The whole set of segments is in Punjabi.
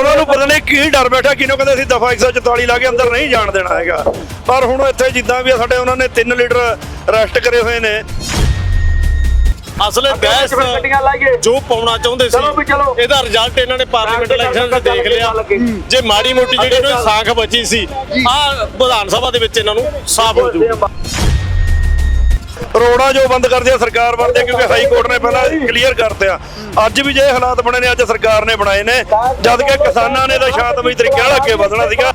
ਉਹਨਾਂ ਨੂੰ ਪਤਾ ਨਹੀਂ ਕੀ ਡਰ ਬੈਠਾ ਕਿਹਨੂੰ ਕਹਿੰਦੇ ਅਸੀਂ ਦਫਾ 144 ਲਾ ਕੇ ਅੰਦਰ ਨਹੀਂ ਜਾਣ ਦੇਣਾ ਹੈਗਾ। ਪਰ ਹੁਣ ਇੱਥੇ ਜਿੱਦਾਂ ਵੀ ਸਾਡੇ ਉਹਨਾਂ ਨੇ 3 ਲੀਟਰ ਅਰੈਸਟ ਕਰੇ ਹੋਏ ਨੇ। ਅਸਲੇ ਬਹਿਸ ਜੋ ਪਾਉਣਾ ਚਾਹੁੰਦੇ ਸੀ। ਇਹਦਾ ਰਿਜ਼ਲਟ ਇਹਨਾਂ ਨੇ ਪਾਰਲੀਮੈਂਟ ਇਲੈਕਸ਼ਨ 'ਚ ਦੇਖ ਲਿਆ। ਜੇ ਮਾੜੀ ਮੋਟੀ ਜਿਹੜੀ ਇਹਨਾਂ ਸਾਖ ਬਚੀ ਸੀ ਆ ਵਿਧਾਨ ਸਭਾ ਦੇ ਵਿੱਚ ਇਹਨਾਂ ਨੂੰ ਸਾਫ਼ ਹੋ ਜੂ। ਰੋਡਾਂ ਜੋ ਬੰਦ ਕਰਦੀ ਆ ਸਰਕਾਰ ਬਣਦੀ ਆ ਕਿਉਂਕਿ ਹਾਈ ਕੋਰਟ ਨੇ ਪਹਿਲਾਂ ਕਲੀਅਰ ਕਰਤੇ ਆ ਅੱਜ ਵੀ ਜੇ ਹਾਲਾਤ ਬਣੇ ਨੇ ਅੱਜ ਸਰਕਾਰ ਨੇ ਬਣਾਏ ਨੇ। ਜਦ ਕਿ ਕਿਸਾਨਾਂ ਨੇ ਤਾਂ ਸ਼ਾਂਤਮਈ ਤਰੀਕੇ ਨਾਲ ਅੱਗੇ ਵਧਣਾ ਸੀਗਾ।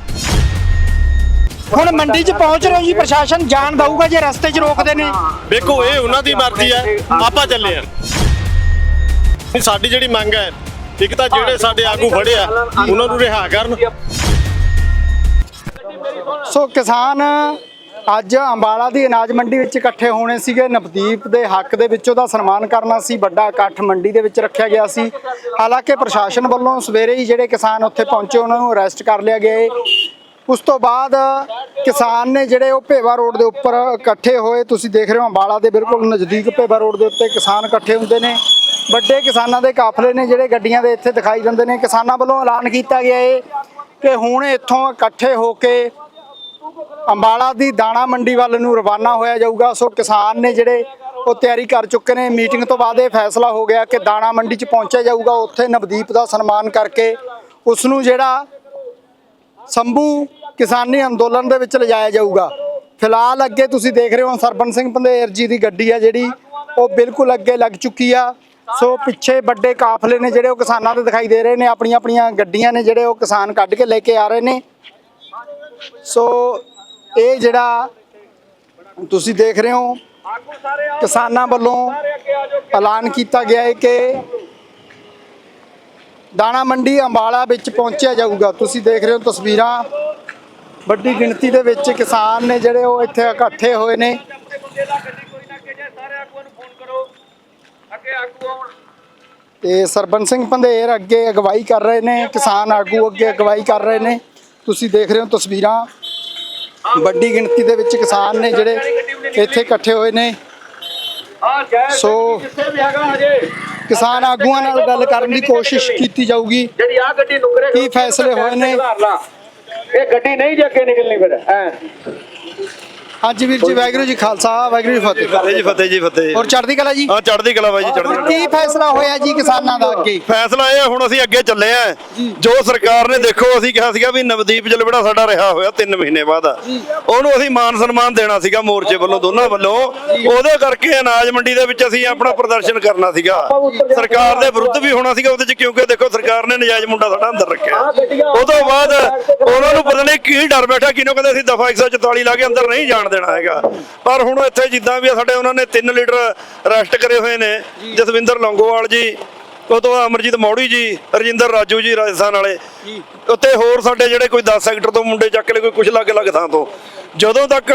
ਹੁਣ ਮੰਡੀ 'ਚ ਪਹੁੰਚ ਰਹੇ ਹੋ ਜੀ ਪ੍ਰਸ਼ਾਸਨ ਜਾਣ ਦਊਗਾ ਜੇ ਰਸਤੇ 'ਚ ਰੋਕਦੇ ਨੇ। ਵੇਖੋ ਇਹ ਉਹਨਾਂ ਦੀ ਮਰਜ਼ੀ ਹੈ ਆਪਾਂ ਚੱਲੇ ਆ ਸਾਡੀ ਜਿਹੜੀ ਮੰਗ ਹੈ ਇੱਕ ਤਾਂ ਜਿਹੜੇ ਸਾਡੇ ਆਗੂ ਫੜੇ ਆ ਉਹਨਾਂ ਨੂੰ ਰਿਹਾ ਕਰਨ। ਸੋ ਕਿਸਾਨ ਅੱਜ ਅੰਬਾਲਾ ਦੀ ਅਨਾਜ ਮੰਡੀ ਵਿੱਚ ਇਕੱਠੇ ਹੋਣੇ ਸੀਗੇ। ਨਵਦੀਪ ਦੇ ਹੱਕ ਦੇ ਵਿੱਚ ਉਹਦਾ ਸਨਮਾਨ ਕਰਨਾ ਸੀ। ਵੱਡਾ ਇਕੱਠ ਮੰਡੀ ਦੇ ਵਿੱਚ ਰੱਖਿਆ ਗਿਆ ਸੀ। ਹਾਲਾਂਕਿ ਪ੍ਰਸ਼ਾਸਨ ਵੱਲੋਂ ਸਵੇਰੇ ਹੀ ਜਿਹੜੇ ਕਿਸਾਨ ਉੱਥੇ ਪਹੁੰਚੇ, ਉਹਨਾਂ ਨੂੰ ਅਰੈਸਟ ਕਰ ਲਿਆ ਗਿਆ ਏ। ਉਸ ਤੋਂ ਬਾਅਦ ਕਿਸਾਨ ਨੇ ਜਿਹੜੇ ਉਹ ਭੇਵਾ ਰੋਡ ਦੇ ਉੱਪਰ ਇਕੱਠੇ ਹੋਏ, ਤੁਸੀਂ ਦੇਖ ਰਹੇ ਹੋ ਅੰਬਾਲਾ ਦੇ ਬਿਲਕੁਲ ਨਜ਼ਦੀਕ ਭੇਵਾ ਰੋਡ ਦੇ ਉੱਤੇ ਕਿਸਾਨ ਇਕੱਠੇ ਹੁੰਦੇ ਨੇ। ਵੱਡੇ ਕਿਸਾਨਾਂ ਦੇ ਕਾਫਲੇ ਨੇ ਜਿਹੜੇ ਗੱਡੀਆਂ ਦੇ ਇੱਥੇ ਦਿਖਾਈ ਦਿੰਦੇ ਨੇ। ਕਿਸਾਨਾਂ ਵੱਲੋਂ ਐਲਾਨ ਕੀਤਾ ਗਿਆ ਹੈ ਕਿ ਹੁਣ ਇੱਥੋਂ ਇਕੱਠੇ ਹੋ ਕੇ ਅੰਬਾਲਾ ਦੀ ਦਾਣਾ ਮੰਡੀ ਵੱਲ ਨੂੰ ਰਵਾਨਾ ਹੋਇਆ ਜਾਊਗਾ। ਸੋ ਕਿਸਾਨ ਨੇ ਜਿਹੜੇ ਉਹ ਤਿਆਰੀ ਕਰ ਚੁੱਕੇ ਨੇ। ਮੀਟਿੰਗ ਤੋਂ ਬਾਅਦ ਇਹ ਫੈਸਲਾ ਹੋ ਗਿਆ ਕਿ ਦਾਣਾ ਮੰਡੀ 'ਚ ਪਹੁੰਚਿਆ ਜਾਊਗਾ। ਉੱਥੇ ਨਵਦੀਪ ਦਾ ਸਨਮਾਨ ਕਰਕੇ ਉਸ ਨੂੰ ਜਿਹੜਾ ਸੰਭੂ ਕਿਸਾਨੀ ਅੰਦੋਲਨ ਦੇ ਵਿੱਚ ਲਿਜਾਇਆ ਜਾਊਗਾ। ਫਿਲਹਾਲ ਅੱਗੇ ਤੁਸੀਂ ਦੇਖ ਰਹੇ ਹੋ ਸਰਬਨ ਸਿੰਘ ਪੰਧੇਰ ਜੀ ਦੀ ਗੱਡੀ ਆ ਜਿਹੜੀ, ਉਹ ਬਿਲਕੁਲ ਅੱਗੇ ਲੱਗ ਚੁੱਕੀ ਆ। ਸੋ ਪਿੱਛੇ ਵੱਡੇ ਕਾਫਲੇ ਨੇ ਜਿਹੜੇ ਉਹ ਕਿਸਾਨਾਂ ਦੇ ਦਿਖਾਈ ਦੇ ਰਹੇ ਨੇ। ਆਪਣੀਆਂ ਆਪਣੀਆਂ ਗੱਡੀਆਂ ਨੇ ਜਿਹੜੇ ਉਹ ਕਿਸਾਨ ਕੱਢ ਕੇ ਲੈ ਕੇ ਆ ਰਹੇ ਨੇ। ਸੋ ਇਹ ਜਿਹੜਾ ਤੁਸੀਂ ਦੇਖ ਰਹੇ ਹੋ, ਕਿਸਾਨਾਂ ਵੱਲੋਂ ਐਲਾਨ ਕੀਤਾ ਗਿਆ ਹੈ ਕਿ ਦਾਣਾ ਮੰਡੀ ਅੰਬਾਲਾ ਵਿੱਚ ਪਹੁੰਚਿਆ ਜਾਊਗਾ। ਤੁਸੀਂ ਦੇਖ ਰਹੇ ਹੋ ਤਸਵੀਰਾਂ। ਵੱਡੀ ਗਿਣਤੀ ਦੇ ਵਿੱਚ ਕਿਸਾਨ ਨੇ ਜਿਹੜੇ ਉਹ ਇੱਥੇ ਇਕੱਠੇ ਹੋਏ ਨੇ। ਤੇ ਸਰਬਨ ਸਿੰਘ ਪੰਧੇਰ ਅੱਗੇ ਅਗਵਾਈ ਕਰ ਰਹੇ ਨੇ, ਕਿਸਾਨ ਆਗੂ ਅੱਗੇ ਅਗਵਾਈ ਕਰ ਰਹੇ ਨੇ। ਤੁਸੀਂ ਦੇਖ ਰਹੇ ਹੋ ਤਸਵੀਰਾਂ। ਵੱਡੀ ਗਿਣਤੀ ਦੇ ਵਿੱਚ ਕਿਸਾਨ ਨੇ ਜਿਹੜੇ ਇੱਥੇ ਇਕੱਠੇ ਹੋਏ ਨੇ। ਸੋ ਕਿਸਾਨ ਆਗੂਆਂ ਨਾਲ ਗੱਲ ਕਰਨ ਦੀ ਕੋਸ਼ਿਸ਼ ਕੀਤੀ ਜਾਊਗੀ। ਜਿਹੜੀ ਆ ਗੱਡੀ ਨੁਕਰੇ ਕੀ ਫੈਸਲੇ ਹੋਏ ਨੇ? ਇਹ ਗੱਡੀ ਨਹੀਂ ਜੇ ਅੱਗੇ ਨਿਕਲਣੀ ਫਿਰ ਹਾਂਜੀ ਵੀਰ ਜੀ ਵਾਹਿਗੁਰੂ ਜੀ ਖਾਲਸਾ ਵਾਹਿਗੁਰੂ ਜੀ ਫਤਿਹ। ਫਤਿਹ ਜੀ ਫਤਿਹ ਜੀ ਫਤਿਹ। ਹੋਰ ਚੜ੍ਹਦੀ ਕਲਾ ਜੀ? ਆ ਚੜ੍ਹਦੀ ਕਲਾ ਬਾਈ ਜੀ ਚੜ੍ਹਦੀ ਕਲਾ। ਕੀ ਫੈਸਲਾ ਹੋਇਆ ਜੀ ਕਿਸਾਨਾਂ ਦਾ ਅੱਗੇ? ਫੈਸਲਾ ਇਹ ਹੈ, ਹੁਣ ਅਸੀਂ ਅੱਗੇ ਚੱਲੇ ਆ। ਜੋ। ਸਰਕਾਰ ਨੇ ਦੇਖੋ ਅਸੀਂ ਕਿਹਾ ਸੀਗਾ ਵੀ ਨਵਦੀਪ ਜਲਵੜਾ ਸਾਡਾ ਰਿਹਾ ਹੋਇਆ 3 ਮਹੀਨੇ ਬਾਅਦ। ਉਹਨੂੰ ਅਸੀਂ ਮਾਨ ਸਨਮਾਨ ਦੇਣਾ ਸੀਗਾ ਮੋਰਚੇ ਵੱਲੋਂ ਦੋਨਾਂ ਵੱਲੋਂ। ਉਹਦੇ ਕਰਕੇ ਅਨਾਜ ਮੰਡੀ ਦੇ ਵਿੱਚ ਅਸੀਂ ਆਪਣਾ ਪ੍ਰਦਰਸ਼ਨ ਕਰਨਾ ਸੀਗਾ। ਸਰਕਾਰ ਦੇ ਵਿਰੁੱਧ ਵੀ ਹੋਣਾ ਸੀਗਾ ਉਹਦੇ ਚ ਕਿਉਂਕਿ ਦੇਖੋ ਸਰਕਾਰ ਨੇ ਨਜਾਇਜ਼ ਮੁੰਡਾ ਸਾਡਾ ਅੰਦਰ ਰੱਖਿਆ। ਉਹ ਤੋਂ ਬਾਅਦ ਉਹਨਾਂ ਨੂੰ ਪਤਾ ਨਹੀਂ ਕੀ ਡਰ ਬੈਠਾ ਕਿਹਨੂੰ ਕਹਿੰਦੇ ਅਸੀਂ ਦਫਾ 144 ਲਾ ਕੇ ਅੰਦਰ ਨਹੀਂ ਜਾਣ ਦੇਣਾ ਹੈਗਾ। ਪਰ ਹੁਣ ਇੱਥੇ ਜਿੱਦਾਂ ਵੀ ਆ ਸਾਡੇ ਉਹਨਾਂ ਨੇ 3 ਲੀਟਰ ਅਰੈਸਟ ਕਰੇ ਹੋਏ ਨੇ। ਜਸਵਿੰਦਰ ਲੌਂਗੋਵਾਲ ਜੀ ਉਹ ਤੋਂ ਅਮਰਜੀਤ ਮੌੜੀ ਜੀ ਰਜਿੰਦਰ ਰਾਜੂ ਜੀ ਰਾਜਸਥਾਨ ਵਾਲੇ। ਉੱਤੇ ਹੋਰ ਸਾਡੇ ਜਿਹੜੇ ਕੋਈ 10 ਸੈਕਟਰ ਤੋਂ ਮੁੰਡੇ ਚੱਕ ਲਏ ਕੋਈ ਕੁਛ ਲੱਗ ਲੱਗ ਥਾਂ ਤੋਂ। ਜਦੋਂ ਤੱਕ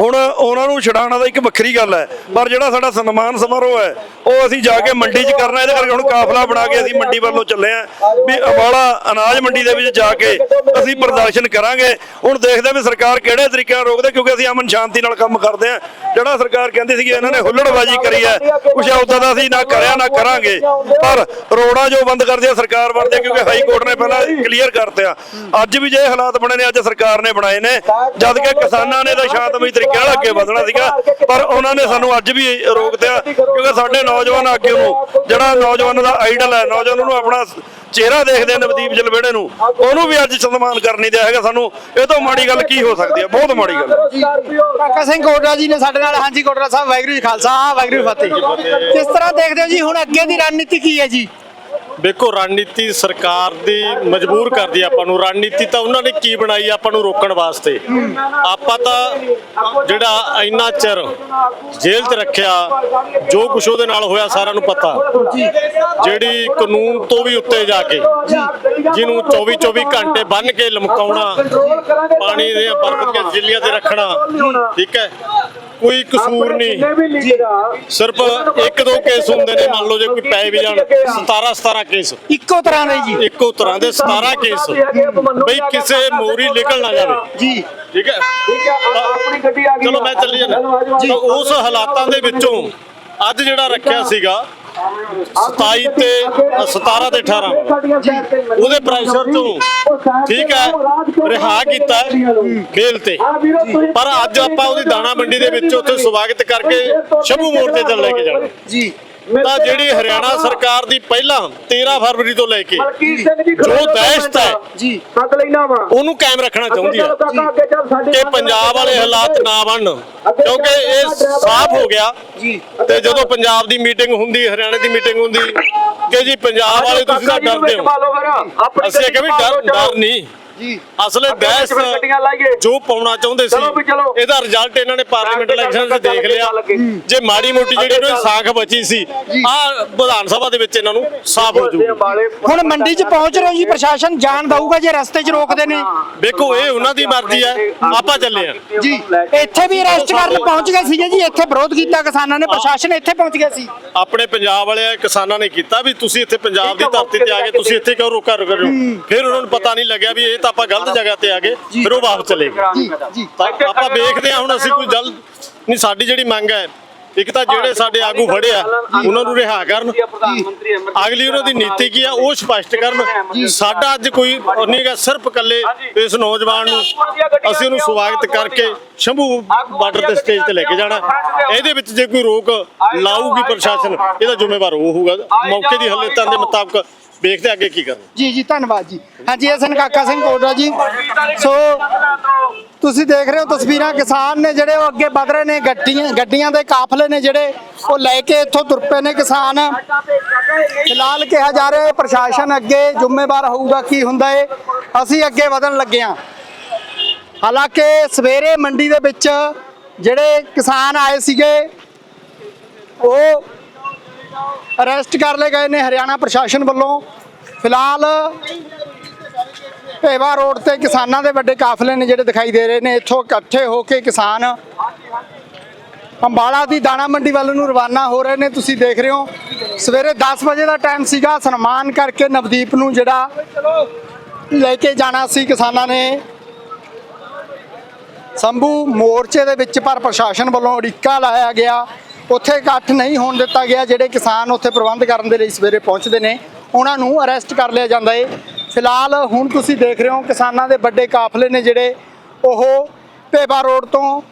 ਹੁਣ ਉਹਨਾਂ ਨੂੰ ਛਡਾਉਣਾ ਦਾ ਇੱਕ ਵੱਖਰੀ ਗੱਲ ਹੈ, ਪਰ ਜਿਹੜਾ ਸਾਡਾ ਸਨਮਾਨ ਸਮਾਰੋਹ ਹੈ, ਉਹ ਅਸੀਂ ਜਾ ਕੇ ਮੰਡੀ 'ਚ ਕਰਨਾ, ਇਹਦੇ ਕਰਕੇ ਹੁਣ ਕਾਫਲਾ ਬਣਾ ਕੇ ਅਸੀਂ ਮੰਡੀ ਵੱਲੋਂ ਚੱਲੇ ਆਂ ਵੀ ਅਵਾਲਾ ਅਨਾਜ ਮੰਡੀ ਦੇ ਵਿੱਚ ਜਾ ਕੇ ਅਸੀਂ ਪ੍ਰਦਰਸ਼ਨ ਕਰਾਂਗੇ। ਹੁਣ ਦੇਖਦੇ ਹਾਂ ਵੀ ਸਰਕਾਰ ਕਿਹੜੇ ਤਰੀਕੇ ਨਾਲ ਰੋਕਦੇ ਕਿਉਂਕਿ ਅਸੀਂ ਅਮਨ ਸ਼ਾਂਤੀ ਨਾਲ ਕੰਮ ਕਰਦੇ ਆਂ ਜਿਹੜਾ ਸਰਕਾਰ ਕਹਿੰਦੀ ਸੀ ਇਹਨਾਂ ਨੇ ਹੁੱਲੜਬਾਜ਼ੀ ਕਰੀ ਹੈ, ਕੁਛ ਉਦਾਂ ਦਾ ਅਸੀਂ ਨਾ ਕਰਿਆ, ਨਾ ਕਰਾਂਗੇ। ਪਰ ਰੋਡਾਂ ਜੋ ਬੰਦ ਕਰਦੀ ਆ ਸਰਕਾਰ ਬਣਦੀ, ਕਿਉਂਕਿ ਹਾਈ ਕੋਰਟ ਨੇ ਪਹਿਲਾਂ ਕਲੀਅਰ ਕਰਤੇ ਆ ਅੱਜ ਵੀ ਜੇ ਹਾਲਾਤ ਬਣੇ ਨੇ, ਅੱਜ ਸਰਕਾਰ ਨੇ ਬਣਾਏ ਨੇ। ਜਦ ਕਿ ਕਿਸਾਨਾਂ ਨੇ ਤਾਂ ਸ਼ਾਂਤਮਈ ਤਰੀਕੇ ਨਾਲ ਅੱਗੇ ਵਧਣਾ ਸੀਗਾ। ਪਰ ਉਹਨਾਂ ਨੇ ਸਾਨੂੰ ਅੱਜ ਵੀ ਰੋਕ ਰੋਕਦਿਆ ਕਿਉਂਕਿ ਸਾਡੇ ਨੌਜਵਾਨ ਆਗੂ ਨੂੰ, ਜਿਹੜਾ ਨੌਜਵਾਨਾਂ ਦਾ ਆਈਡਲ ਹੈ, ਨੌਜਵਾਨਾਂ ਨੂੰ ਆਪਣਾ ਚਿਹਰਾ ਦੇਖਦੇ ਆ ਨਵਦੀਪ ਜਲਵੇੜੇ ਨੂੰ। ਉਹਨੂੰ ਵੀ ਅੱਜ ਸਨਮਾਨ ਕਰਨੀ ਦਿਆ ਹੈਗਾ ਸਾਨੂੰ। ਇਹ ਤੋਂ ਮਾੜੀ ਗੱਲ ਕੀ ਹੋ ਸਕਦੀ ਹੈ? ਬਹੁਤ ਮਾੜੀ ਗੱਲ। ਹੈ ਕਾਕਾ ਸਿੰਘ ਕੋਟਰਾ ਜੀ ਨੇ ਸਾਡੇ ਨਾਲ, ਹਾਂਜੀ ਕੋਟਰਾ ਸਾਹਿਬ, ਵਾਹਿਗੁਰੂ ਜੀ ਖਾਲਸਾ, ਵਾਹਿਗੁਰੂ ਫਤਿਹ। ਕਿਸ ਤਰ੍ਹਾਂ ਦੇਖਦੇ ਹੋ ਜੀ? ਹੁਣ ਅੱਗੇ ਦੀ ਰਣਨੀਤੀ ਕੀ ਹੈ ਜੀ? ਵੇਖੋ, ਰਣਨੀਤੀ ਸਰਕਾਰ ਦੀ ਮਜਬੂਰ ਕਰਦੀ ਆਪਾਂ ਨੂੰ। ਰਣਨੀਤੀ ਤਾਂ ਉਹਨਾਂ ਨੇ ਕੀ ਬਣਾਈ ਆਪਾਂ ਨੂੰ ਰੋਕਣ ਵਾਸਤੇ? ਆਪਾਂ ਤਾਂ ਜਿਹੜਾ ਇੰਨਾ ਚਿਰ ਜੇਲ੍ਹ 'ਚ ਰੱਖਿਆ, ਜੋ ਕੁਛ ਉਹਦੇ ਨਾਲ ਹੋਇਆ ਸਾਰਿਆਂ ਨੂੰ ਪਤਾ। ਜਿਹੜੀ ਕਾਨੂੰਨ ਤੋਂ ਵੀ ਉੱਤੇ ਜਾ ਕੇ, ਜਿਹਨੂੰ 24 24 ਘੰਟੇ ਬੰਨ ਕੇ ਲਮਕਾਉਣਾ, ਪਾਣੀ ਦੇ ਬਰਫ਼ ਕੇ ਜ਼ਿਲ੍ਹਿਆਂ ਤੇ ਰੱਖਣਾ, ਠੀਕ ਹੈ? ਕੋਈ ਕਸੂਰ ਨਹੀਂ। ਸਿਰਫ ਇੱਕ ਦੋ ਕੇਸ ਹੁੰਦੇ ਨੇ ਮੰਨ ਲਓ ਜੇ ਕੋਈ ਪੈ ਵੀ ਜਾਣ। 17 17 ਕੇਸ। ਇੱਕੋ ਤਰ੍ਹਾਂ ਦੇ ਜੀ। ਇੱਕੋ ਤਰ੍ਹਾਂ ਦੇ 17 ਕੇਸ। ਬਈ ਕਿਸੇ ਮੋਰੀ ਨਿਕਲ ਨਾ ਜਾਵੇ। ਜੀ। ਠੀਕ ਹੈ? ਆਪਣੀ ਗੱਡੀ ਆ ਗਈ ਚਲੋ ਮੈਂ ਚੱਲੀ ਜਾਣਾ ਤਾਂ ਉਸ ਹਾਲਾਤਾਂ ਦੇ ਵਿੱਚੋਂ ਅੱਜ ਜਿਹੜਾ ਰੱਖਿਆ ਸੀਗਾ 27 ਤੇ 17 ਤੇ 18 ਉਹਦੇ ਪ੍ਰੈਸ਼ਰ ਤੋਂ ਠੀਕ ਹੈ, ਰਿਹਾ ਕੀਤਾ ਬੇਲ ਤੇ। ਪਰ ਅੱਜ ਆਪਾਂ ਉਹਦੀ ਦਾਣਾ ਮੰਡੀ ਦੇ ਵਿੱਚ ਉੱਥੇ ਸਵਾਗਤ ਕਰਕੇ ਸ਼ੰਭੂ ਮੋਰਚੇ ਤੇ ਲੈ ਕੇ ਜਾਣਾ। ਜੀ। ਤਾਂ ਜਿਹੜੀ ਹਰਿਆਣਾ ਸਰਕਾਰ ਦੀ ਪਹਿਲਾਂ 13 ਫਰਵਰੀ ਤੋਂ ਲੈ ਕੇ ਜੋ ਦਹਿਸ਼ਤ ਹੈ ਜੀ। ਸੱਦ ਲੈਣਾ ਵਾ। ਉਹਨੂੰ ਕਾਇਮ ਰੱਖਣਾ ਚਾਹੁੰਦੀ ਹੈ। ਕਿ ਪੰਜਾਬ ਵਾਲੇ ਹਾਲਾਤ ਨਾ ਬਣਨ। ਕਿਉਂਕਿ ਇਹ ਸਾਫ਼ ਹੋ ਗਿਆ। ਜੀ। ਤੇ ਜਦੋਂ ਪੰਜਾਬ ਦੀ ਮੀਟਿੰਗ ਹੁੰਦੀ ਹਰਿਆਣੇ ਦੀ ਮੀਟਿੰਗ ਹੁੰਦੀ ਕਿ ਜੀ ਪੰਜਾਬ ਵਾਲੇ ਤੁਸੀਂ ਤਾਂ ਡਰਦੇ ਹੋ। ਅਸੀਂ ਇਹ ਕਿ ਵੀ ਡਰ ਡਰ ਨਹੀਂ। ਜੀ। ਅਸਲੇ ਲਾਈਏ? ਜੋ ਪਾਉਣਾ ਚਾਹੁੰਦੇ ਸੀ। ਇਹਦਾ ਰਿਜ਼ਲਟ ਇਹਨਾਂ ਨੇ ਪਾਰਲੀਮੈਂਟ ਇਲੈਕਸ਼ਨ 'ਚ ਦੇਖ ਲਿਆ। ਜੇ ਮਾੜੀ ਮੋਟੀ ਜਿਹੜੀ ਇਹਨਾਂ ਦੀ ਸਾਖ ਬਚੀ ਸੀ ਆ ਵਿਧਾਨ ਸਭਾ ਦੇ ਵਿੱਚ ਇਹਨਾਂ ਨੂੰ ਸਾਫ਼ ਹੋ ਜੂਗੀ। ਹੁਣ ਮੰਡੀ 'ਚ ਪਹੁੰਚ ਰਹੇ ਜੀ ਪ੍ਰਸ਼ਾਸਨ ਜਾਣ ਦਊਗਾ ਜੇ ਰਸਤੇ 'ਚ ਰੋਕਦੇ ਨੇ। ਦੇਖੋ ਇਹ ਉਹਨਾਂ ਦੀ ਮਰਜ਼ੀ ਹੈ। ਆਪਾਂ ਚੱਲੇ ਆ ਜੀ ਇੱਥੇ ਵੀ ਅਰੈਸਟ ਕਰਨ ਪਹੁੰਚ ਗਏ ਸੀਗੇ ਜੀ ਇੱਥੇ ਵਿਰੋਧ ਕੀਤਾ ਕਿਸਾਨਾਂ ਨੇ ਪ੍ਰਸ਼ਾਸਨ ਇੱਥੇ ਪਹੁੰਚ ਗਿਆ ਸੀ। ਆਪਣੇ ਪੰਜਾਬ ਵਾਲੇ ਕਿਸਾਨਾਂ ਨੇ ਕੀਤਾ ਵੀ ਤੁਸੀਂ ਇੱਥੇ ਪੰਜਾਬ ਦੀ ਧਰਤੀ ਤੇ ਆ ਕੇ ਤੁਸੀਂ ਇੱਥੇ ਕਿਉਂ ਰੋਕਾ ਰੋਕ ਰਹੇ ਹੋ? ਫਿਰ ਉਹਨਾਂ ਨੂੰ ਪਤਾ ਨਹੀਂ ਲੱਗਿਆ ਵੀ ਇਹ ਤਾਂ ਆਪਾਂ ਗਲਤ ਜਗ੍ਹਾ ਤੇ ਆ ਗਏ ਫਿਰ ਉਹ ਵਾਪਸ ਚਲੇ ਗਏ। ਜੀ ਜੀ। ਤਾਂ ਆਪਾਂ ਵੇਖਦੇ ਹਾਂ ਹੁਣ ਅਸੀਂ ਕੋਈ ਜਲ ਨਹੀਂ ਸਾਡੀ ਜਿਹੜੀ ਮੰਗ ਹੈ ਇੱਕ ਤਾਂ ਜਿਹੜੇ ਸਾਡੇ ਆਗੂ ਫੜੇ ਆ ਉਹਨਾਂ ਨੂੰ ਰਿਹਾ ਕਰਨ। ਅਗਲੀ ਉਹਨਾਂ ਦੀ ਨੀਤੀ ਕੀ ਆ ਉਹ ਸਪਸ਼ਟ ਕਰਨ। ਸਾਡਾ ਅੱਜ ਕੋਈ ਨਹੀਂ ਗਾ ਸਿਰਫ ਇਕੱਲੇ ਇਸ ਨੌਜਵਾਨ ਨੂੰ ਅਸੀਂ ਉਹਨੂੰ ਸਵਾਗਤ ਕਰਕੇ ਸ਼ੰਭੂ ਬਾਰਡਰ ਤੇ ਸਟੇਜ ਤੇ ਲੈ ਕੇ ਜਾਣਾ। ਇਹਦੇ ਵਿੱਚ ਜੇ ਕੋਈ ਰੋਕ ਲਾਊਗੀ ਪ੍ਰਸ਼ਾਸਨ ਇਹਦਾ ਜ਼ਿੰਮੇਵਾਰ ਉਹ ਹੋਊਗਾ। ਮੌਕੇ ਦੀ ਹਾਲਤਾਂ ਦੇ ਮੁਤਾਬਕ ਵੇਖਦੇ ਹਾਂ ਅੱਗੇ ਕੀ ਕਰਨਾ। ਜੀ ਜੀ, ਧੰਨਵਾਦ ਜੀ। ਹਾਂਜੀ, ਇਹ ਸਨ ਕਾਕਾ ਸਿੰਘ ਕੋਟਰਾ ਜੀ। ਸੋ, ਤੁਸੀਂ ਦੇਖ ਰਹੇ ਹੋ ਤਸਵੀਰਾਂ ਕਿਸਾਨ ਨੇ ਜਿਹੜੇ ਉਹ ਅੱਗੇ ਵਧ ਰਹੇ ਨੇ, ਗੱਡੀਆਂ ਗੱਡੀਆਂ ਦੇ ਕਾਫਲੇ ਨੇ ਜਿਹੜੇ ਉਹ ਲੈ ਕੇ ਇੱਥੋਂ ਤੁਰ ਪਏ ਨੇ ਕਿਸਾਨ। ਫਿਲਹਾਲ ਕਿਹਾ ਜਾ ਰਿਹਾ ਹੈ ਪ੍ਰਸ਼ਾਸਨ ਅੱਗੇ ਜ਼ਿੰਮੇਵਾਰ ਹੋਊਗਾ ਕੀ ਹੁੰਦਾ ਏ। ਅਸੀਂ ਅੱਗੇ ਵਧਣ ਲੱਗੇ ਹਾਂ। ਹਾਲਾਂਕਿ ਸਵੇਰੇ ਮੰਡੀ ਦੇ ਵਿੱਚ ਜਿਹੜੇ ਕਿਸਾਨ ਆਏ ਸੀਗੇ, ਉਹ ਅਰੈਸਟ ਕਰ ਲਏ ਗਏ ਨੇ ਹਰਿਆਣਾ ਪ੍ਰਸ਼ਾਸਨ ਵੱਲੋਂ। ਫਿਲਹਾਲ ਭੇਵਾ ਰੋਡ ਤੇ ਕਿਸਾਨਾਂ ਦੇ ਵੱਡੇ ਕਾਫਲੇ ਨੇ ਜਿਹੜੇ ਦਿਖਾਈ ਦੇ ਰਹੇ ਨੇ। ਇੱਥੋਂ ਇਕੱਠੇ ਹੋ ਕੇ ਕਿਸਾਨ ਅੰਬਾਲਾ ਦੀ ਦਾਣਾ ਮੰਡੀ ਵੱਲ ਨੂੰ ਰਵਾਨਾ ਹੋ ਰਹੇ ਨੇ। ਤੁਸੀਂ ਦੇਖ ਰਹੇ ਹੋ, ਸਵੇਰੇ 10 ਵਜੇ ਦਾ ਟਾਈਮ ਸੀਗਾ। ਸਨਮਾਨ ਕਰਕੇ ਨਵਦੀਪ ਨੂੰ ਜਿਹੜਾ ਲੈ ਕੇ ਜਾਣਾ ਸੀ ਕਿਸਾਨਾਂ ਨੇ। ਸੰਭੂ ਮੋਰਚੇ ਦੇ ਵਿੱਚ ਪਰ ਪ੍ਰਸ਼ਾਸਨ ਵੱਲੋਂ ਅੜਿੱਕਾ ਲਾਇਆ ਗਿਆ। ਉੱਥੇ ਇਕੱਠ ਨਹੀਂ ਹੋਣ ਦਿੱਤਾ ਗਿਆ, ਜਿਹੜੇ ਕਿਸਾਨ ਉੱਥੇ ਪ੍ਰਬੰਧ ਕਰਨ ਦੇ ਲਈ ਸਵੇਰੇ ਪਹੁੰਚਦੇ ਨੇ, ਉਹਨਾਂ ਨੂੰ ਅਰੈਸਟ ਕਰ ਲਿਆ ਜਾਂਦਾ ਏ। ਫਿਲਹਾਲ ਹੁਣ ਤੁਸੀਂ ਦੇਖ ਰਹੇ ਹੋ, ਕਿਸਾਨਾਂ ਦੇ ਵੱਡੇ ਕਾਫਲੇ ਨੇ ਜਿਹੜੇ, ਉਹ ਭੇਬਾ ਰੋਡ ਤੋਂ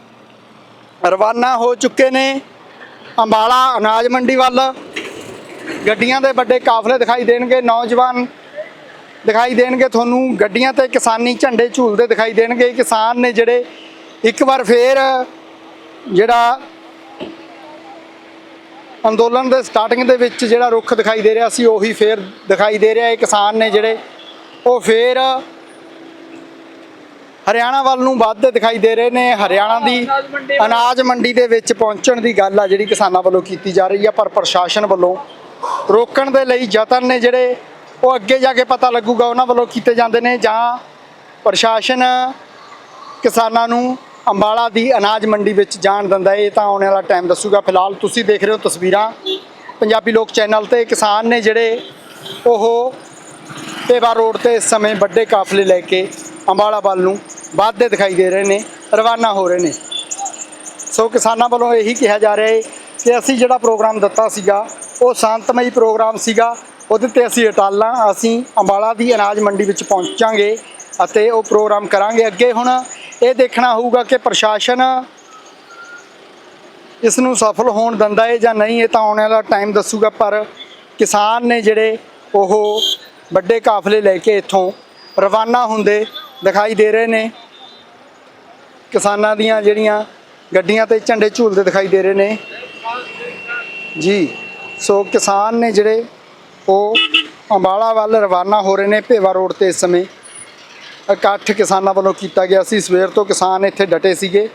ਰਵਾਨਾ ਹੋ ਚੁੱਕੇ ਨੇ। ਅੰਬਾਲਾ, ਅਨਾਜ ਮੰਡੀ ਵੱਲ ਗੱਡੀਆਂ ਦੇ ਵੱਡੇ ਕਾਫਲੇ ਦਿਖਾਈ ਦੇਣਗੇ, ਨੌਜਵਾਨ ਦਿਖਾਈ ਦੇਣਗੇ ਤੁਹਾਨੂੰ, ਗੱਡੀਆਂ ਤੇ ਕਿਸਾਨੀ ਝੰਡੇ ਝੂਲਦੇ ਦਿਖਾਈ ਦੇਣਗੇ। ਕਿਸਾਨ ਨੇ ਜਿਹੜੇ ਇੱਕ ਵਾਰ ਫੇਰ ਜਿਹੜਾ ਅੰਦੋਲਨ ਦੇ ਸਟਾਰਟਿੰਗ ਦੇ ਵਿੱਚ ਜਿਹੜਾ ਰੁੱਖ ਦਿਖਾਈ ਦੇ ਰਿਹਾ ਸੀ, ਉਹੀ ਫੇਰ ਦਿਖਾਈ ਦੇ ਰਿਹਾ। ਹੈ ਕਿਸਾਨ ਨੇ ਜਿਹੜੇ, ਉਹ ਫੇਰ ਹਰਿਆਣਾ ਵੱਲ ਨੂੰ ਵੱਧਦੇ ਦਿਖਾਈ ਦੇ ਰਹੇ ਨੇ। ਹਰਿਆਣਾ ਦੀ ਅਨਾਜ ਮੰਡੀ ਦੇ ਵਿੱਚ ਪਹੁੰਚਣ ਦੀ ਗੱਲ ਆ, ਜਿਹੜੀ ਕਿਸਾਨਾਂ ਵੱਲੋਂ ਕੀਤੀ ਜਾ ਰਹੀ ਆ, ਪਰ ਪ੍ਰਸ਼ਾਸਨ ਵੱਲੋਂ ਰੋਕਣ ਦੇ ਲਈ ਯਤਨ ਨੇ ਜਿਹੜੇ, ਉਹ ਅੱਗੇ ਜਾ ਕੇ ਪਤਾ ਲੱਗੂਗਾ ਉਹਨਾਂ ਵੱਲੋਂ ਕੀਤੇ ਜਾਂਦੇ ਨੇ, ਜਾਂ ਪ੍ਰਸ਼ਾਸਨ ਕਿਸਾਨਾਂ ਨੂੰ ਅੰਬਾਲਾ ਦੀ ਅਨਾਜ ਮੰਡੀ ਵਿੱਚ ਜਾਣ ਦਿੰਦਾ ਹੈ। ਇਹ ਤਾਂ ਆਉਣ ਵਾਲਾ ਟਾਈਮ ਦੱਸੂਗਾ। ਫਿਲਹਾਲ ਤੁਸੀਂ ਦੇਖ ਰਹੇ ਹੋ ਤਸਵੀਰਾਂ। ਪੰਜਾਬੀ ਲੋਕ ਚੈਨਲ ਤੇ ਕਿਸਾਨ ਨੇ ਜਿਹੜੇ ਉਹ ਪੇਵਾ ਰੋਡ ਤੇ ਇਸ ਸਮੇਂ ਵੱਡੇ ਕਾਫਲੇ ਲੈ ਕੇ ਅੰਬਾਲਾ ਵੱਲ ਨੂੰ ਵੱਧਦੇ ਦਿਖਾਈ ਦੇ ਰਹੇ ਨੇ, ਰਵਾਨਾ ਹੋ ਰਹੇ ਨੇ। ਸੋ ਕਿਸਾਨਾਂ ਵੱਲੋਂ ਇਹੀ ਕਿਹਾ ਜਾ ਰਿਹਾ ਹੈ ਕਿ ਅਸੀਂ ਜਿਹੜਾ ਪ੍ਰੋਗਰਾਮ ਦਿੱਤਾ ਸੀਗਾ, ਉਹ ਸ਼ਾਂਤਮਈ ਪ੍ਰੋਗਰਾਮ ਸੀਗਾ। ਉਹਦੇ ਤੇ ਅਸੀਂ ਅਟਾਲਾਂ, ਅਸੀਂ ਅੰਬਾਲਾ ਦੀ ਅਨਾਜ ਮੰਡੀ ਵਿੱਚ ਪਹੁੰਚਾਂਗੇ ਅਤੇ ਉਹ ਪ੍ਰੋਗਰਾਮ ਕਰਾਂਗੇ। ਅੱਗੇ ਹੁਣ ਇਹ ਦੇਖਣਾ ਹੋਊਗਾ ਕਿ ਪ੍ਰਸ਼ਾਸਨ ਇਸ ਨੂੰ ਸਫਲ ਹੋਣ ਦਿੰਦਾ ਹੈ ਜਾਂ ਨਹੀਂ, ਇਹ ਤਾਂ ਆਉਣ ਵਾਲਾ ਟਾਈਮ ਦੱਸੂਗਾ, ਪਰ ਕਿਸਾਨ ਨੇ ਜਿਹੜੇ ਉਹ ਵੱਡੇ ਕਾਫਲੇ ਲੈ ਕੇ ਇੱਥੋਂ ਰਵਾਨਾ ਹੁੰਦੇ ਦਿਖਾਈ ਦੇ ਰਹੇ ਨੇ। ਕਿਸਾਨਾਂ ਦੀਆਂ ਜਿਹੜੀਆਂ ਗੱਡੀਆਂ ਤੇ ਝੰਡੇ ਝੂਲਦੇ ਦਿਖਾਈ ਦੇ ਰਹੇ ਨੇ। ਜੀ, ਸੋ ਕਿਸਾਨ ਨੇ ਜਿਹੜੇ ਉਹ ਅੰਬਾਲਾ ਵੱਲ ਰਵਾਨਾ ਹੋ ਰਹੇ ਨੇ ਭੇਵਾ ਰੋਡ ਤੇ ਇਸ ਸਮੇਂ। ਇਕੱਠ ਕਿਸਾਨਾਂ ਵੱਲੋਂ ਕੀਤਾ ਗਿਆ ਸੀ। ਸਵੇਰ ਤੋਂ ਕਿਸਾਨ ਇੱਥੇ ਡਟੇ ਸੀਗੇ।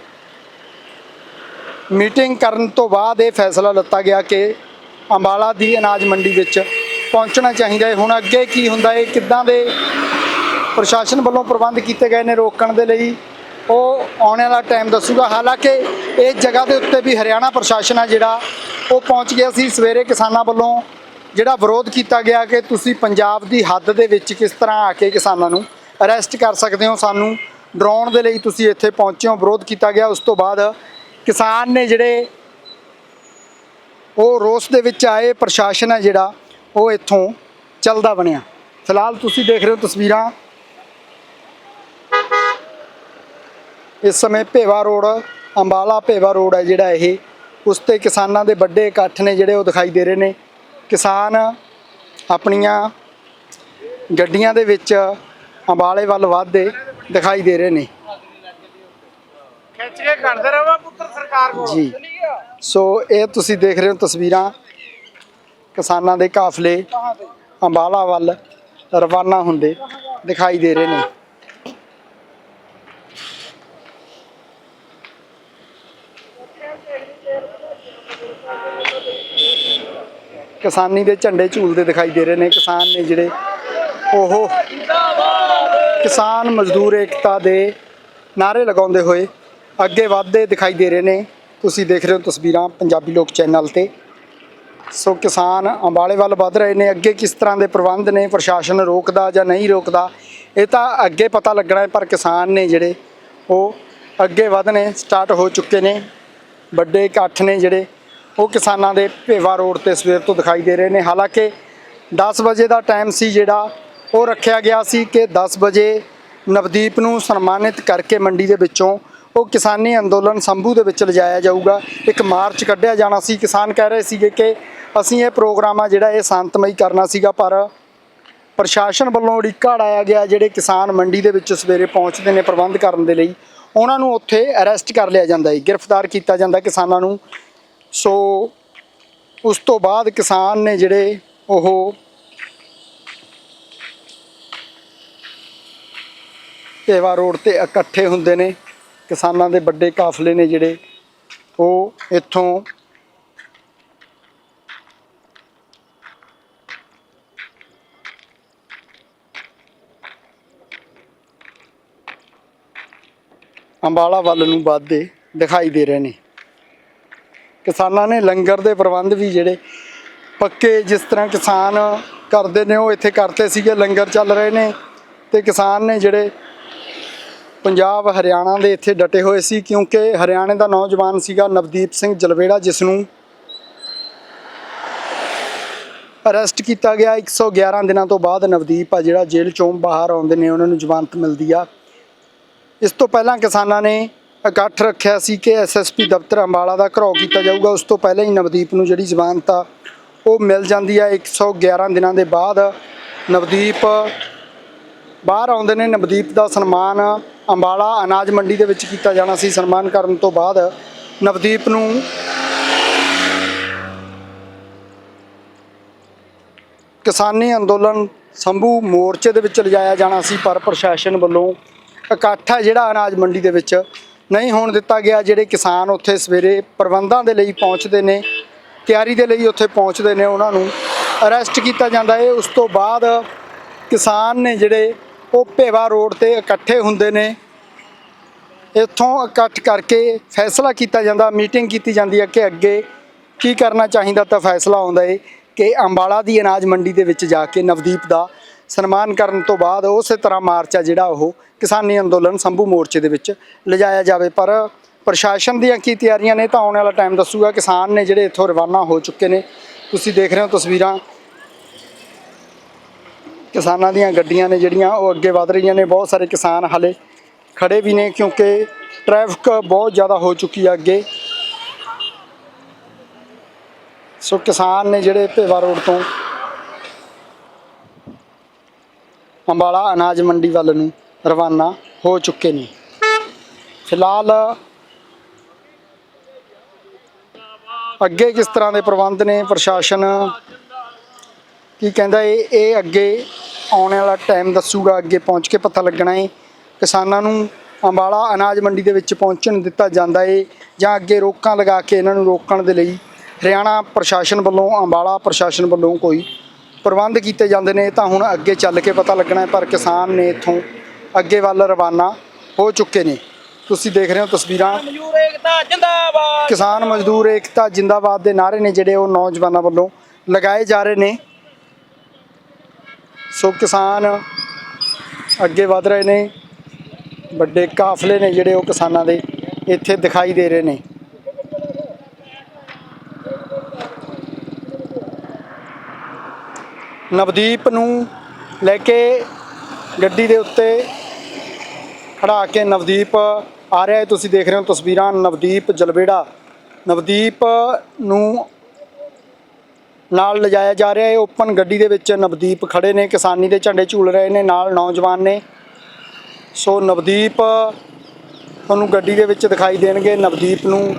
ਮੀਟਿੰਗ ਕਰਨ ਤੋਂ ਬਾਅਦ ਇਹ ਫੈਸਲਾ ਲਿੱਤਾ ਗਿਆ ਕਿ ਅੰਬਾਲਾ ਦੀ ਅਨਾਜ ਮੰਡੀ ਵਿੱਚ ਪਹੁੰਚਣਾ ਚਾਹੀਦਾ ਹੈ। ਹੁਣ ਅੱਗੇ ਕੀ ਹੁੰਦਾ ਹੈ, ਕਿੱਦਾਂ ਦੇ ਪ੍ਰਸ਼ਾਸਨ ਵੱਲੋਂ ਪ੍ਰਬੰਧ ਕੀਤੇ ਗਏ ਨੇ ਰੋਕਣ ਦੇ ਲਈ, ਉਹ ਆਉਣ ਵਾਲਾ ਟਾਈਮ ਦੱਸੂਗਾ। ਹਾਲਾਂਕਿ ਇਸ ਜਗ੍ਹਾ ਦੇ ਉੱਤੇ ਵੀ ਹਰਿਆਣਾ ਪ੍ਰਸ਼ਾਸਨ ਆ ਜਿਹੜਾ, ਉਹ ਪਹੁੰਚ ਗਿਆ ਸੀ। ਸਵੇਰੇ ਕਿਸਾਨਾਂ ਵੱਲੋਂ ਜਿਹੜਾ ਵਿਰੋਧ ਕੀਤਾ ਗਿਆ ਕਿ ਤੁਸੀਂ ਪੰਜਾਬ ਦੀ ਹੱਦ ਦੇ ਵਿੱਚ ਕਿਸ ਤਰ੍ਹਾਂ ਆ ਕੇ ਕਿਸਾਨਾਂ ਨੂੰ ਅਰੈਸਟ ਕਰ ਸਕਦੇ ਹੋ ਸਾਨੂੰ। ਡਰਾਉਣ ਦੇ ਲਈ ਤੁਸੀਂ ਇੱਥੇ ਪਹੁੰਚੇ ਹੋ। ਵਿਰੋਧ ਕੀਤਾ ਗਿਆ। ਉਸ ਤੋਂ ਬਾਅਦ ਕਿਸਾਨ ਨੇ ਜਿਹੜੇ ਉਹ ਰੋਸ ਦੇ ਵਿੱਚ ਆਏ, ਪ੍ਰਸ਼ਾਸਨ ਹੈ ਜਿਹੜਾ, ਉਹ ਇੱਥੋਂ ਚੱਲਦਾ ਬਣਿਆ। ਫਿਲਹਾਲ ਤੁਸੀਂ ਦੇਖ ਰਹੇ ਹੋ ਤਸਵੀਰਾਂ। ਇਸ ਸਮੇਂ ਭੇਵਾ ਰੋਡ, ਅੰਬਾਲਾ ਭੇਵਾ ਰੋਡ ਹੈ ਜਿਹੜਾ ਇਹ। ਉਸ ਤੇ ਕਿਸਾਨਾਂ ਦੇ ਵੱਡੇ ਇਕੱਠ ਨੇ ਜਿਹੜੇ ਉਹ ਦਿਖਾਈ ਦੇ ਰਹੇ ਨੇ। ਕਿਸਾਨ ਆਪਣੀਆਂ ਗੱਡੀਆਂ ਦੇ ਵਿੱਚ ਅੰਬਾਲੇ ਵੱਲ ਵੱਧਦੇ ਦਿਖਾਈ ਦੇ ਰਹੇ ਨੇ। ਖਿੱਚ ਕੇ ਕਰਦੇ ਰਹੋ ਪੁੱਤਰ ਸਰਕਾਰ ਕੋਲ। ਜੀ। ਸੋ ਇਹ ਤੁਸੀਂ ਦੇਖ ਰਹੇ ਹੋ ਤਸਵੀਰਾਂ ਕਿਸਾਨਾਂ ਦੇ ਕਾਫਲੇ ਅੰਬਾਲਾ ਵੱਲ ਰਵਾਨਾ ਹੁੰਦੇ ਦਿਖਾਈ ਦੇ ਰਹੇ ਨੇ। ਕਿਸਾਨੀ ਦੇ ਝੰਡੇ ਝੂਲਦੇ ਦਿਖਾਈ ਦੇ ਰਹੇ ਨੇ। ਕਿਸਾਨ ਨੇ ਜਿਹੜੇ ਉਹ ਕਿਸਾਨ ਮਜ਼ਦੂਰ ਏਕਤਾ ਦੇ ਨਾਰੇ ਲਗਾਉਂਦੇ ਹੋਏ ਅੱਗੇ ਵਧਦੇ ਦਿਖਾਈ ਦੇ ਰਹੇ ਨੇ। ਤੁਸੀਂ ਦੇਖ ਰਹੇ ਹੋ ਤਸਵੀਰਾਂ ਪੰਜਾਬੀ ਲੋਕ ਚੈਨਲ ਤੇ। ਸੋ ਕਿਸਾਨ ਅੰਬਾਲੇ ਵੱਲ ਵਧ ਰਹੇ ਨੇ। ਅੱਗੇ ਕਿਸ ਤਰ੍ਹਾਂ ਦੇ ਪ੍ਰਬੰਧ ਨੇ? ਪ੍ਰਸ਼ਾਸਨ ਰੋਕਦਾ ਜਾਂ ਨਹੀਂ ਰੋਕਦਾ? ਇਹ ਤਾਂ ਅੱਗੇ ਪਤਾ ਲੱਗਣਾ ਹੈ, ਪਰ ਕਿਸਾਨ ਨੇ ਜਿਹੜੇ ਉਹ ਅੱਗੇ ਵਧਣੇ ਸਟਾਰਟ ਹੋ ਚੁੱਕੇ ਨੇ। ਵੱਡੇ ਇਕੱਠ ਨੇ ਜਿਹੜੇ ਉਹ ਕਿਸਾਨਾਂ ਦੇ ਭੇਵਾ ਰੋਡ ਤੇ ਸਵੇਰ ਤੋਂ ਦਿਖਾਈ ਦੇ ਰਹੇ ਨੇ। ਹਾਲਾਂਕਿ 10 ਵਜੇ ਦਾ ਟਾਈਮ ਸੀ ਜਿਹੜਾ ਉਹ ਰੱਖਿਆ ਗਿਆ ਸੀ ਕਿ 10 ਵਜੇ ਨਵਦੀਪ ਨੂੰ ਸਨਮਾਨਿਤ ਕਰਕੇ ਮੰਡੀ ਦੇ ਵਿੱਚੋਂ ਉਹ ਕਿਸਾਨੀ ਅੰਦੋਲਨ ਸੰਭੂ ਦੇ ਵਿੱਚ ਲਿਜਾਇਆ ਜਾਊਗਾ। ਇੱਕ ਮਾਰਚ ਕੱਢਿਆ ਜਾਣਾ ਸੀ। ਕਿਸਾਨ ਕਹਿ ਰਹੇ ਸੀਗੇ ਕਿ ਅਸੀਂ ਇਹ ਪ੍ਰੋਗਰਾਮ ਆ ਜਿਹੜਾ ਇਹ ਸ਼ਾਂਤਮਈ ਕਰਨਾ ਸੀਗਾ, ਪਰ ਪ੍ਰਸ਼ਾਸਨ ਵੱਲੋਂ ਉਡੀਕਾ ਅੜਾਇਆ ਗਿਆ ਜਿਹੜੇ ਕਿਸਾਨ ਮੰਡੀ ਦੇ ਵਿੱਚ ਸਵੇਰੇ ਪਹੁੰਚਦੇ ਨੇ ਪ੍ਰਬੰਧ ਕਰਨ ਦੇ ਲਈ। ਉਹਨਾਂ ਨੂੰ ਉੱਥੇ ਅਰੈਸਟ ਕਰ ਲਿਆ ਜਾਂਦਾ ਹੈ। ਗ੍ਰਿਫਤਾਰ ਕੀਤਾ ਜਾਂਦਾ ਕਿਸਾਨਾਂ ਨੂੰ। ਸੋ ਉਸ ਤੋਂ ਬਾਅਦ ਕਿਸਾਨ ਨੇ ਜਿਹੜੇ ਉਹ ਭੇਵਾ ਰੋਡ ਤੇ ਇਕੱਠੇ ਹੁੰਦੇ ਨੇ, ਕਿਸਾਨਾਂ ਦੇ ਵੱਡੇ ਕਾਫਲੇ ਨੇ ਜਿਹੜੇ, ਉਹ ਇੱਥੋਂ ਅੰਬਾਲਾ ਵੱਲ ਨੂੰ ਵੱਧਦੇ ਦਿਖਾਈ ਦੇ ਰਹੇ ਨੇ। ਕਿਸਾਨਾਂ ਨੇ ਲੰਗਰ ਦੇ ਪ੍ਰਬੰਧ ਵੀ ਜਿਹੜੇ ਪੱਕੇ, ਜਿਸ ਤਰ੍ਹਾਂ ਕਿਸਾਨ ਕਰਦੇ ਨੇ, ਉਹ ਇੱਥੇ ਕਰਤੇ ਸੀਗੇ, ਲੰਗਰ ਚੱਲ ਰਹੇ ਨੇ ਤੇ ਕਿਸਾਨ ਨੇ ਜਿਹੜੇ ਪੰਜਾਬ ਹਰਿਆਣਾ ਦੇ ਇੱਥੇ ਡਟੇ ਹੋਏ ਸੀ ਕਿਉਂਕਿ ਹਰਿਆਣੇ ਦਾ ਨੌਜਵਾਨ ਸੀਗਾ ਨਵਦੀਪ ਸਿੰਘ ਜਲਵੇੜਾ, ਜਿਸ ਨੂੰ ਅਰੈਸਟ ਕੀਤਾ ਗਿਆ 111 ਦਿਨਾਂ ਤੋਂ ਬਾਅਦ ਨਵਦੀਪ ਆ ਜਿਹੜਾ ਜੇਲ੍ਹ ਚੋਂ ਬਾਹਰ ਆਉਂਦੇ ਨੇ, ਉਹਨਾਂ ਨੂੰ ਜ਼ਮਾਨਤ ਮਿਲਦੀ ਆ। ਇਸ ਤੋਂ ਪਹਿਲਾਂ ਕਿਸਾਨਾਂ ਨੇ ਇਕੱਠ ਰੱਖਿਆ ਸੀ ਕਿ ਐਸਐਸਪੀ ਦਫ਼ਤਰ ਅੰਬਾਲਾ ਦਾ ਘਰਾਓ ਕੀਤਾ ਜਾਊਗਾ। ਉਸ ਤੋਂ ਪਹਿਲਾਂ ਹੀ ਨਵਦੀਪ ਨੂੰ ਜਿਹੜੀ ਜ਼ਮਾਨਤ ਆ, ਉਹ ਮਿਲ ਜਾਂਦੀ ਆ। 111 ਦਿਨਾਂ ਦੇ ਬਾਅਦ ਨਵਦੀਪ ਬਾਹਰ ਆਉਂਦੇ ਨੇ, ਨਵਦੀਪ ਦਾ ਸਨਮਾਨ ਅੰਬਾਲਾ ਅਨਾਜ ਮੰਡੀ ਦੇ ਵਿੱਚ ਕੀਤਾ ਜਾਣਾ ਸੀ। ਸਨਮਾਨ ਕਰਨ ਤੋਂ ਬਾਅਦ ਨਵਦੀਪ ਨੂੰ ਕਿਸਾਨੀ ਅੰਦੋਲਨ ਸੰਭੂ ਮੋਰਚੇ ਦੇ ਵਿੱਚ ਲਿਜਾਇਆ ਜਾਣਾ ਸੀ, ਪਰ ਪ੍ਰਸ਼ਾਸਨ ਵੱਲੋਂ ਇਕੱਠ ਹੈ ਜਿਹੜਾ ਅਨਾਜ ਮੰਡੀ ਦੇ ਵਿੱਚ ਨਹੀਂ ਹੋਣ ਦਿੱਤਾ ਗਿਆ, ਜਿਹੜੇ ਕਿਸਾਨ ਉੱਥੇ ਸਵੇਰੇ ਪ੍ਰਬੰਧਾਂ ਦੇ ਲਈ ਪਹੁੰਚਦੇ ਨੇ, ਤਿਆਰੀ ਦੇ ਲਈ ਉੱਥੇ ਪਹੁੰਚਦੇ ਨੇ, ਉਹਨਾਂ ਨੂੰ ਅਰੈਸਟ ਕੀਤਾ ਜਾਂਦਾ ਹੈ। ਉਸ ਤੋਂ ਬਾਅਦ ਕਿਸਾਨ ਨੇ ਜਿਹੜੇ ਉਹ ਭੇਵਾ ਰੋਡ ਤੇ ਇਕੱਠੇ ਹੁੰਦੇ ਨੇ। ਇੱਥੋਂ ਇਕੱਠ ਕਰਕੇ ਫੈਸਲਾ ਕੀਤਾ ਜਾਂਦਾ, ਮੀਟਿੰਗ ਕੀਤੀ ਜਾਂਦੀ ਹੈ ਕਿ ਅੱਗੇ ਕੀ ਕਰਨਾ ਚਾਹੀਦਾ ਤਾਂ ਫੈਸਲਾ ਆਉਂਦਾ ਏ ਕਿ ਅੰਬਾਲਾ ਦੀ ਅਨਾਜ ਮੰਡੀ ਦੇ ਵਿੱਚ ਜਾ ਕੇ ਨਵਦੀਪ ਦਾ ਸਨਮਾਨ ਕਰਨ ਤੋਂ ਬਾਅਦ ਉਸੇ ਤਰ੍ਹਾਂ ਮਾਰਚ ਆ ਜਿਹੜਾ ਉਹ ਕਿਸਾਨੀ ਅੰਦੋਲਨ ਸੰਭੂ ਮੋਰਚੇ ਦੇ ਵਿੱਚ ਲਿਜਾਇਆ ਜਾਵੇ। ਪਰ ਪ੍ਰਸ਼ਾਸਨ ਦੀਆਂ ਕੀ ਤਿਆਰੀਆਂ ਨੇ ਤਾਂ ਆਉਣ ਵਾਲਾ ਟਾਈਮ ਦੱਸੂਗਾ। ਕਿਸਾਨ ਨੇ ਜਿਹੜੇ ਇੱਥੋਂ ਰਵਾਨਾ ਹੋ ਚੁੱਕੇ ਨੇ। ਤੁਸੀਂ ਦੇਖ ਰਹੇ ਹੋ ਤਸਵੀਰਾਂ। ਕਿਸਾਨਾਂ ਦੀਆਂ ਗੱਡੀਆਂ ਨੇ ਜਿਹੜੀਆਂ, ਉਹ ਅੱਗੇ ਵਧ ਰਹੀਆਂ ਨੇ। ਬਹੁਤ ਸਾਰੇ ਕਿਸਾਨ ਹਾਲੇ ਖੜੇ ਵੀ ਨੇ ਕਿਉਂਕਿ ਟ੍ਰੈਫਿਕ ਬਹੁਤ ਜ਼ਿਆਦਾ ਹੋ ਚੁੱਕੀ ਹੈ ਅੱਗੇ। ਸੋ ਕਿਸਾਨ ਨੇ ਜਿਹੜੇ ਭੇਵਾ ਰੋਡ ਤੋਂ ਅੰਬਾਲਾ ਅਨਾਜ ਮੰਡੀ ਵੱਲ ਨੂੰ ਰਵਾਨਾ ਹੋ ਚੁੱਕੇ ਨੇ। ਫਿਲਹਾਲ ਅੱਗੇ ਕਿਸ ਤਰ੍ਹਾਂ ਦੇ ਪ੍ਰਬੰਧ ਨੇ? ਪ੍ਰਸ਼ਾਸਨ ਕੀ ਕਹਿੰਦਾ ਇਹ ਇਹ ਅੱਗੇ ਆਉਣ ਵਾਲਾ ਟਾਈਮ ਦੱਸੂਗਾ ਅੱਗੇ ਪਹੁੰਚ ਕੇ ਪਤਾ ਲੱਗਣਾ ਹੈ ਕਿਸਾਨਾਂ ਨੂੰ ਅੰਬਾਲਾ ਅਨਾਜ ਮੰਡੀ ਦੇ ਵਿੱਚ ਪਹੁੰਚਣ ਦਿੱਤਾ ਜਾਂਦਾ ਹੈ ਜਾਂ ਅੱਗੇ ਰੋਕਾਂ ਲਗਾ ਕੇ ਇਹਨਾਂ ਨੂੰ ਰੋਕਣ ਦੇ ਲਈ ਹਰਿਆਣਾ ਪ੍ਰਸ਼ਾਸਨ ਵੱਲੋਂ ਅੰਬਾਲਾ ਪ੍ਰਸ਼ਾਸਨ ਵੱਲੋਂ ਕੋਈ ਪ੍ਰਬੰਧ ਕੀਤੇ ਜਾਂਦੇ ਨੇ ਤਾਂ ਹੁਣ ਅੱਗੇ ਚੱਲ ਕੇ ਪਤਾ ਲੱਗਣਾ ਹੈ ਪਰ ਕਿਸਾਨ ਨੇ ਇੱਥੋਂ ਅੱਗੇ ਵੱਲ ਰਵਾਨਾ ਹੋ ਚੁੱਕੇ ਨੇ। ਤੁਸੀਂ ਦੇਖ ਰਹੇ ਹੋ ਤਸਵੀਰਾਂ। ਮਜ਼ਦੂਰ ਏਕਤਾ ਜਿੰਦਾਬਾਦ। ਕਿਸਾਨ ਮਜ਼ਦੂਰ ਏਕਤਾ ਜਿੰਦਾਬਾਦ ਦੇ ਨਾਰੇ ਨੇ ਜਿਹੜੇ ਉਹ ਨੌਜਵਾਨਾਂ ਵੱਲੋਂ ਲਗਾਏ ਜਾ ਰਹੇ ਨੇ। ਸੋ ਕਿਸਾਨ ਅੱਗੇ ਵਧ ਰਹੇ ਨੇ, ਵੱਡੇ ਕਾਫਲੇ ਨੇ ਜਿਹੜੇ ਉਹ ਕਿਸਾਨਾਂ ਦੇ ਇੱਥੇ ਦਿਖਾਈ ਦੇ ਰਹੇ ਨੇ। ਨਵਦੀਪ ਨੂੰ ਲੈ ਕੇ ਗੱਡੀ ਦੇ ਉੱਤੇ ਖੜਾ ਕੇ ਨਵਦੀਪ ਆ ਰਿਹਾ ਹੈ। ਤੁਸੀਂ ਦੇਖ ਰਹੇ ਹੋ ਤਸਵੀਰਾਂ। ਨਵਦੀਪ ਜਲਵੇੜਾ। ਨਵਦੀਪ ਨੂੰ ਨਾਲ ਲਿਜਾਇਆ ਜਾ ਰਿਹਾ ਹੈ। ਓਪਨ ਗੱਡੀ ਦੇ ਵਿੱਚ ਨਵਦੀਪ ਖੜੇ ਨੇ, ਕਿਸਾਨੀ ਦੇ ਝੰਡੇ ਝੂਲ ਰਹੇ ਨੇ, ਨਾਲ ਨੌਜਵਾਨ ਨੇ। ਸੋ ਨਵਦੀਪ ਤੁਹਾਨੂੰ ਗੱਡੀ ਦੇ ਵਿੱਚ ਦਿਖਾਈ ਦੇਣਗੇ। ਨਵਦੀਪ ਨੂੰ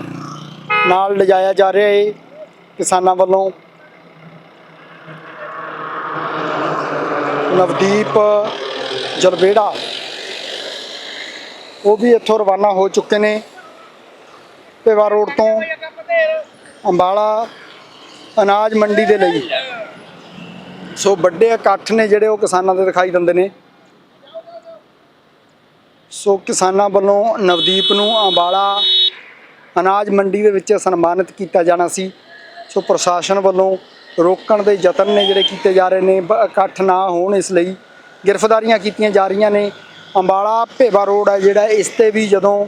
ਨਾਲ ਲਿਜਾਇਆ ਜਾ ਰਿਹਾ ਹੈ ਕਿਸਾਨਾਂ ਵੱਲੋਂ। ਨਵਦੀਪ ਜਲਵੇੜਾ, ਉਹ ਵੀ ਇੱਥੋਂ ਰਵਾਨਾ ਹੋ ਚੁੱਕੇ ਨੇ। ਪੇਵਾ ਰੋਡ ਤੋਂ ਅੰਬਾਲਾ ਅਨਾਜ ਮੰਡੀ ਦੇ ਲਈ। ਸੋ ਵੱਡੇ ਇਕੱਠ ਨੇ ਜਿਹੜੇ ਉਹ ਕਿਸਾਨਾਂ ਦੇ ਦਿਖਾਈ ਦਿੰਦੇ ਨੇ। ਸੋ ਕਿਸਾਨਾਂ ਵੱਲੋਂ ਨਵਦੀਪ ਨੂੰ ਅੰਬਾਲਾ ਅਨਾਜ ਮੰਡੀ ਦੇ ਵਿੱਚ ਸਨਮਾਨਿਤ ਕੀਤਾ ਜਾਣਾ ਸੀ। ਸੋ ਪ੍ਰਸ਼ਾਸਨ ਵੱਲੋਂ ਰੋਕਣ ਦੇ ਯਤਨ ਨੇ ਜਿਹੜੇ ਕੀਤੇ ਜਾ ਰਹੇ ਨੇ ਇਕੱਠ ਨਾ ਹੋਣ ਇਸ ਲਈ ਗ੍ਰਿਫਤਾਰੀਆਂ ਕੀਤੀਆਂ ਜਾ ਰਹੀਆਂ ਨੇ। ਅੰਬਾਲਾ ਭੇਵਾ ਰੋਡ ਹੈ ਜਿਹੜਾ, ਇਸ ਤੇ ਵੀ ਜਦੋਂ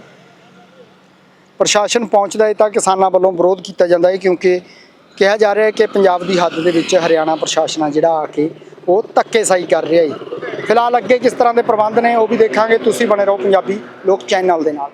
ਪ੍ਰਸ਼ਾਸਨ ਪਹੁੰਚਦਾ ਹੈ ਤਾਂ ਕਿਸਾਨਾਂ ਵੱਲੋਂ ਵਿਰੋਧ ਕੀਤਾ ਜਾਂਦਾ ਹੈ ਕਿਉਂਕਿ ਕਿਹਾ ਜਾ ਰਿਹਾ ਹੈ ਕਿ ਪੰਜਾਬ ਦੀ ਹੱਦ ਦੇ ਵਿੱਚ ਹਰਿਆਣਾ ਪ੍ਰਸ਼ਾਸਨ ਆ ਜਿਹੜਾ ਆ ਕੇ ਉਹ ਧੱਕੇਸ਼ਾਹੀ ਕਰ ਰਿਹਾ ਹੈ ਫਿਲਹਾਲ ਅੱਗੇ ਕਿਸ ਤਰ੍ਹਾਂ ਦੇ ਪ੍ਰਬੰਧ ਨੇ ਉਹ ਵੀ ਦੇਖਾਂਗੇ। ਤੁਸੀਂ ਬਣੇ ਰਹੋ ਪੰਜਾਬੀ ਲੋਕ ਚੈਨਲ ਦੇ ਨਾਲ।